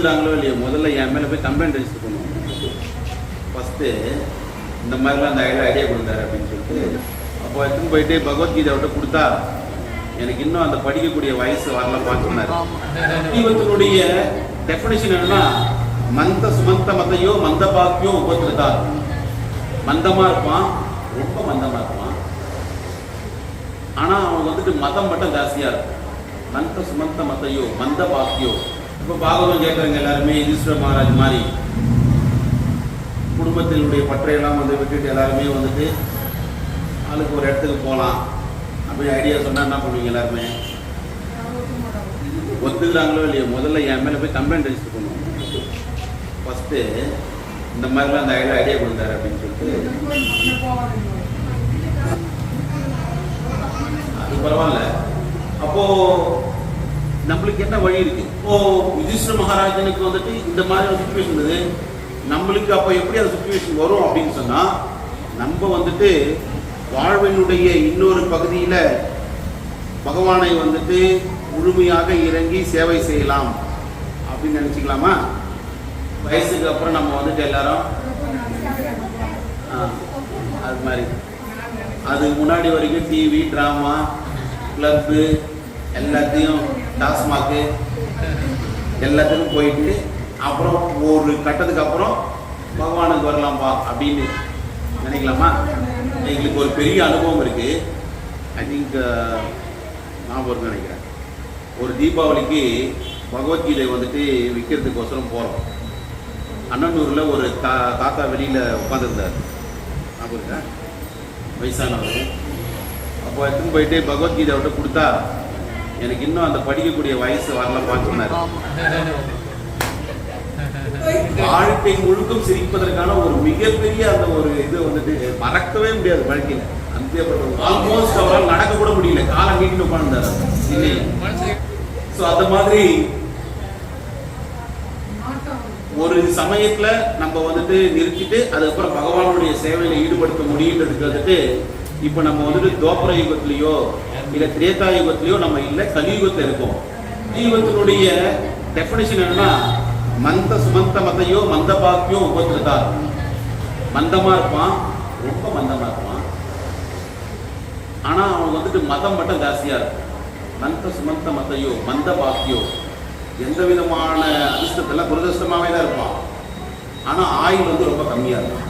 ஒத்துக்கிறாங்களோ இல்லையோ முதல்ல என் மேலே போய் கம்ப்ளைண்ட் ரெஜிஸ்டர் பண்ணுவோம். ஃபஸ்ட்டு இந்த மாதிரிலாம் அந்த ஐடியா ஐடியா கொடுத்தாரு அப்படின்னு சொல்லிட்டு அப்போ எடுத்துன்னு போயிட்டு பகவத்கீதை விட்டு கொடுத்தா எனக்கு இன்னும் அந்த படிக்கக்கூடிய வயசு வரல பார்த்துனாரு ஜீவத்தினுடைய டெஃபினேஷன் என்னன்னா மந்த சுமந்த மத்தையோ மந்த பாக்கியோ உபத்திருத்தார். மந்தமா இருப்பான் ரொம்ப மந்தமா இருப்பான். ஆனா அவன் வந்துட்டு மதம் மட்டும் ஜாஸ்தியா இருக்கும். மந்த சுமந்த மத்தையோ மந்த பாக்கியோ இப்போ பாகவதம் கேட்குறவங்க எல்லாருமே ஈஸ்வர மகாராஜ் மாதிரி. குடும்பத்தினுடைய பற்றையெல்லாம் வந்து விட்டுட்டு எல்லாருமே வந்துட்டு ஆளுக்கு ஒரு இடத்துக்கு போகலாம் அப்படி ஐடியா சொன்னால் என்ன பண்ணுவீங்க எல்லாருமே? ஒத்துக்கிறாங்களோ இல்லையோ? முதல்ல என் மேலே போய் கம்ப்ளைண்ட் ரெஜிஸ்டர் பண்ணுவோம். ஃபஸ்ட்டு இந்த மாதிரிலாம் அந்த ஐடியா ஐடியா கொடுத்தாரு அப்படின்னு சொல்லிட்டு. அது பரவாயில்ல. அப்போ நம்மளுக்கு என்ன வழி இருக்கு? இப்போ யுதிஷ்ட மகாராஜனுக்கு வந்துட்டு இந்த மாதிரி ஒரு சுச்சுவேஷன் இருந்தது நம்மளுக்கு அப்போ எப்படி அந்த சுச்சுவேஷன் வரும் அப்படின்னு சொன்னால் நம்ம வந்துட்டு வாழ்வினுடைய இன்னொரு பகுதியில் பகவானை வந்துட்டு முழுமையாக இறங்கி சேவை செய்யலாம் அப்படின்னு நினச்சிக்கலாமா? வயசுக்கு அப்புறம் நம்ம வந்துட்டு எல்லாரும் அது மாதிரி. அதுக்கு முன்னாடி வரைக்கும் டிவி ட்ராமா கிளப்பு எல்லாத்தையும் டாஸ்மாக்கு எல்லாத்துக்கும் போயிட்டு அப்புறம் ஒரு கட்டத்துக்கு அப்புறம் பகவானுக்கு வரலாம்பா அப்படின்னு நினைக்கலாமா? எங்களுக்கு ஒரு பெரிய அனுபவம் இருக்கு. ஐ திங்க் ஞாபகம் இருக்குன்னு நினைக்கிறேன். ஒரு தீபாவளிக்கு பகவத்கீதை வந்துட்டு விற்கிறதுக்கோசரம் போகிறோம் அண்ணனூரில் ஒரு தா தாத்தா வெளியில் உட்காந்துருந்தார் ஞாபகம் இருக்கா? வயசானவர். அப்போ எடுத்துன்னு போயிட்டு பகவத்கீதை அவர்கிட்ட கொடுத்தா எனக்கு இன்னும் அந்த படிக்கக்கூடிய வயசு வரலப்பான்னு சொன்னார். வாழ்க்கை முழுக்கும் சிரிப்பதற்கான ஒரு மிகப்பெரிய அந்த ஒரு இது வந்துட்டு மறக்கவே முடியாது வாழ்க்கையில. அந்த ஆல்மோஸ்ட் அவரால் நடக்க கூட முடியல. காலம் நீட்டிட்டு உட்கார்ந்தார் இல்லையா? ஸோ அந்த மாதிரி ஒரு சமயத்துல நம்ம வந்துட்டு நிறுத்திட்டு அதுக்கப்புறம் பகவானுடைய சேவையில ஈடுபடுத்த முடியுன்றதுக்கு வந்துட்டு இப்ப நம்ம வந்துட்டு தோப்பர யுகத்திலயோ இல்லை திரேதா யுகத்திலையோ நம்ம இல்லை கலியுகத்தில் இருக்கோம். கலியுகத்தினுடைய டெஃபினேஷன் என்னன்னா மந்த சுமந்த மதையோ மந்த பாக்கியோ உபத்திருத்தார் மந்தமா இருப்பான் ரொம்ப மந்தமா இருப்பான். ஆனா அவனுக்கு வந்துட்டு மதம் மட்டும் ஜாஸ்தியா இருக்கும். மந்த சுமந்த மதையோ மந்த பாக்கியோ எந்த விதமான அதிர்ஷ்டத்தெல்லாம் துரதிருஷ்டமாவே தான் இருப்பான். ஆனா ஆயுள் வந்து ரொம்ப கம்மியா இருக்கும்.